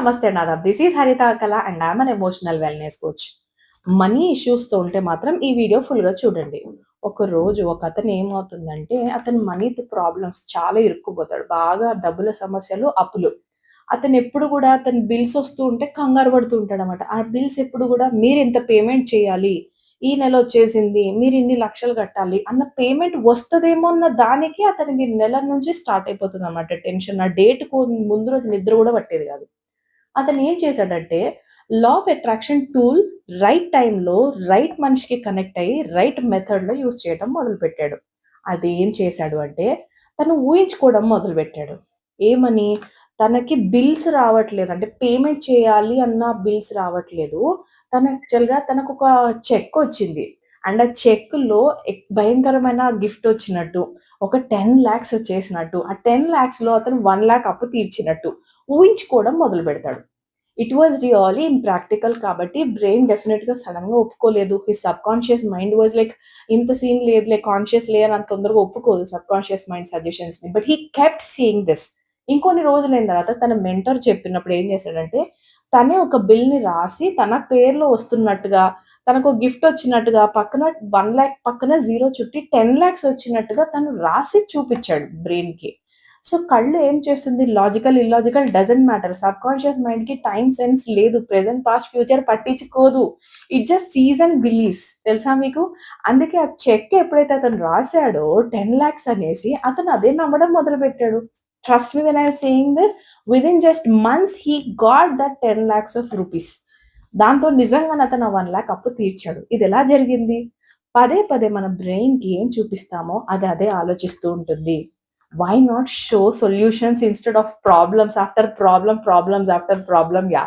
నమస్తే నాదాబ్ this is Haritha Kala and I'm an emotional wellness coach money ఇష్యూస్తో ఉంటే మాత్రం ఈ వీడియో ఫుల్గా చూడండి. ఒక రోజు ఒక అతను ఏమవుతుందంటే అతను మనీ ప్రాబ్లమ్స్ చాలా ఇరుక్కుపోతాడు. బాగా డబ్బుల సమస్యలు అప్పులు. అతను ఎప్పుడు కూడా అతని బిల్స్ వస్తూ ఉంటే కంగారు పడుతూ ఉంటాడు అనమాట ఆ బిల్స్ ఎప్పుడు కూడా మీరు ఎంత పేమెంట్ చేయాలి ఈ నెల వచ్చేసింది మీరు ఇన్ని లక్షలు కట్టాలి అన్న పేమెంట్ వస్తుందేమో అన్న దానికి అతనికి నెల నుంచి స్టార్ట్ అయిపోతుంది అనమాట టెన్షన్ ఆ డేట్ ముందు రోజు నిద్ర కూడా పట్టేది కాదు. అతను ఏం చేశాడంటే law of attraction tool right టైంలో రైట్ మనిషికి కనెక్ట్ అయ్యి రైట్ మెథడ్లో యూస్ చేయడం మొదలుపెట్టాడు. అది ఏం చేశాడు అంటే తను ఊహించుకోవడం మొదలుపెట్టాడు. ఏమని? తనకి బిల్స్ రావట్లేదు. అంటే పేమెంట్ చేయాలి అన్న బిల్స్ రావట్లేదు. తన యాక్చువల్గా తనకు ఒక చెక్ వచ్చింది. అండ్ ఆ చెక్లో భయంకరమైన గిఫ్ట్ వచ్చినట్టు ఒక టెన్ ల్యాక్స్ వచ్చేసినట్టు ఆ టెన్ ల్యాక్స్లో అతను వన్ ల్యాక్ అప్పు తీర్చినట్టు ఊహించుకోవడం మొదలు పెడతాడు. ఇట్ వాజ్ రియలీ ఇంప్రాక్టికల్ కాబట్టి బ్రెయిన్ డెఫినెట్గా సడన్గా ఒప్పుకోలేదు. His subconscious mind was like ఇంత సీన్ లేదులే కాన్షియస్ లేదని అంత తొందరగా ఒప్పుకోదు sub conscious mind సజెషన్స్ని but he kept seeing this ఇంకొన్ని రోజులైన తర్వాత తన మెంటర్ చెప్పినప్పుడు ఏం చేశాడంటే తనే ఒక బిల్ని రాసి తన పేర్లో వస్తున్నట్టుగా తనకు గిఫ్ట్ వచ్చినట్టుగా పక్కన వన్ ల్యాక్ పక్కన జీరో చుట్టి టెన్ ల్యాక్స్ వచ్చినట్టుగా తను రాసి చూపించాడు బ్రెయిన్కి. సో కళ్ళు ఏం చేస్తుంది? Logical illogical doesn't matter. Subconscious మైండ్కి టైం సెన్స్ లేదు. ప్రెసెంట్ పాస్ట్ ఫ్యూచర్ పట్టించుకోదు. It just sees and believes. తెలుసా మీకు? అందుకే ఆ చెక్ ఎప్పుడైతే అతను రాశాడో టెన్ ల్యాక్స్ అనేసి అతను అదే నమ్మడం మొదలుపెట్టాడు. Trust me when I saying this within just months he got that ten lakhs of rupees దాంతో నిజంగానే అతను వన్ ల్యాక్ అప్పు తీర్చాడు. ఇది ఎలా జరిగింది? పదే పదే మన బ్రెయిన్కి ఏం చూపిస్తామో అది అదే ఆలోచిస్తూ ఉంటుంది. Why not show solutions instead of problems after problem problems after problem yeah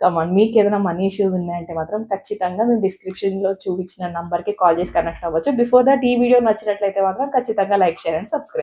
come on మీకు ఏదైనా మనీ ఇష్యూస్ ఉన్నాయంటే మాత్రం ఖచ్చితంగా మేము డిస్క్రిప్షన్లో చూపించిన నంబర్కి కాల్ చేసి కనెక్ట్ అవ్వచ్చు. బిఫోర్ దట్ ఈ వీడియో నచ్చినట్లయితే మాత్రం ఖచ్చితంగా లైక్ షేర్ అండ్ సబ్స్క్రైబ్